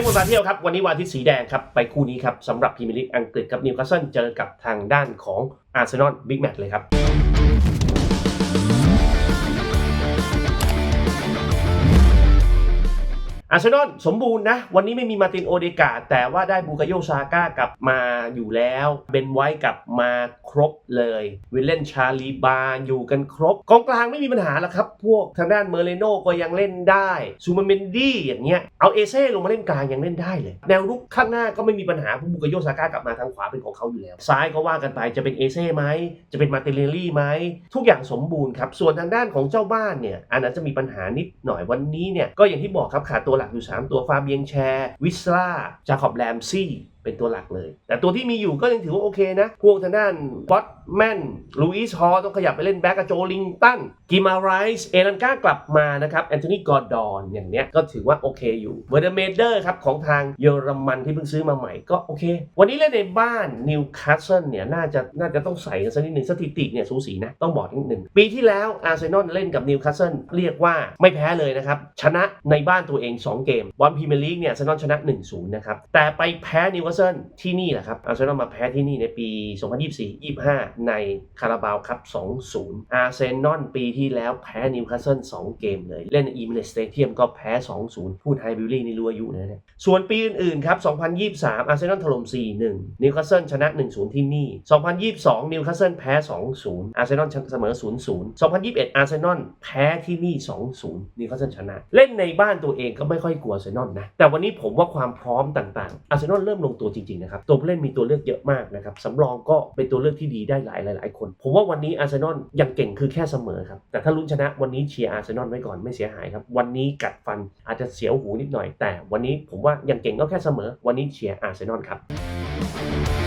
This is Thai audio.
ด์บนมาเที่ยวครับ วันนี้วันอาทิตย์สีแดงครับ ไปคู่นี้ครับสำหรับพรีเมียร์ลีกอังกฤษกับนิวคาสเซิลเจอกับทางด้านของอาร์เซนอลบิ๊กแมตช์เลยครับ อาร์เซนอลสมบูรณ์นะ วันนี้ไม่มีมาตินโอเดกาแต่ว่าได้บูกาโยซาก้ากลับมาอยู่แล้วเบนไว้กลับมาครบเลยวิลเลนชาลีบาอยู่กันครบกองกลางไม่มีปัญหาแล้วครับ พวกทางด้านเมเรโนก็ยังเล่นได้ซูมาเมนดี้อย่างเงี้ยเอาเอเซ่ลงมาเล่นกลางยังเล่นได้เลย แนวรุกข้างหน้าก็ไม่มีปัญหาเพราะบูกาโยซาก้ากลับมาทางขวาเป็นของเขาอยู่แล้ว ซ้ายก็ว่ากันไปจะเป็นเอเซ่ไหมจะเป็นมาตินเลลี่ไหมทุกอย่างสมบูรณ์ครับส่วนทางด้านของเจ้าบ้านเนี่ยอันนั้นจะมีปัญหานิดหน่อยวันนี้เนี่ยก็อย่างที่บอกครับขาดตัวหลักอยู่ 3 ตัวฟาเบียงแชร์วิสลาจาคอบแรมซี่ เป็นตัวหลักเลย แต่ตัวที่มีอยู่ก็ยังถือว่าโอเคนะ พวกทางด้านบอตแมนลูอิสฮอต้องขยับไปเล่นแบ็กกับโจลิงตันกิมาไรส์เอลันก้ากลับมานะครับแอนโทนีกอร์ดอนอย่างเนี้ยก็ถือว่าโอเคอยู่เวอร์เดเมเดอร์ครับของทางเยอรมันที่เพิ่งซื้อมาใหม่ก็โอเค วันนี้เล่นในบ้านนิวคาสเซิลเนี่ยน่าจะน่าจะต้องใส่กันสักนิดหนึ่งสถิติเนี่ยสูสีนะต้องบอกนิดหนึ่งปีที่แล้วอาร์เซนอลเล่นกับนิวคาสเซิลเรียกว่าไม่แพ้เลยนะครับชนะในบ้านตัวเอง 2 เกมบอลพรีเมียร์ลีกเนี่ยอาร์เซนอลชนะ1-0นะครับแต่ไปแพ้นิวคาสเซิลที่นี่แหละครับอาร์เซนอลมาแพ้ที่นี่ในปี 2024-25 ในคาราบาวครับ 2-0 อาร์เซนอลปีที่แล้วแพ้นิวคาสเซิล2 เกมเลย เล่นในอีเมสเตเทียมก็แพ้ 2-0 พูดไฮบิลลี่นี่รู้อายุนะเนี่ยส่วนปีอื่นๆครับ 2023 อาร์เซนอลถล่ม 4-1 นิวคาสเซิลชนะ 1-0 ที่นี่ 2022 นิวคาสเซิลแพ้ 2-0 อาร์เซนอลเสมอ 0-0 2021 อาร์เซนอลแพ้ที่นี่ 2-0 นิวคาสเซิลชนะ เล่นในบ้านตัวเองก็ไม่ค่อยกลัวอาร์เซนอลนะ แต่วันนี้ผมว่าความพร้อมต่างๆ อาร์เซนอลเริ่มลงตัวัวจริงๆนะครับตัวผู้เล่นมีตัวเลือกเยอะมากนะครับสำรองก็เป็นตัวเลือกที่ดีได้หลายหลายๆคน ผมว่าวันนี้อาร์เซนอลยังเก่งคือแค่เสมอครับแต่ถ้าลุ้นชนะวันนี้เชียร์อาร์เซนอลไว้ก่อนไม่เสียหายครับวันนี้กัดฟันอาจจะเสียวหูนิดหน่อย แต่วันนี้ผมว่ายังเก่งก็แค่เสมอ วันนี้เชียร์อาร์เซนอลครับ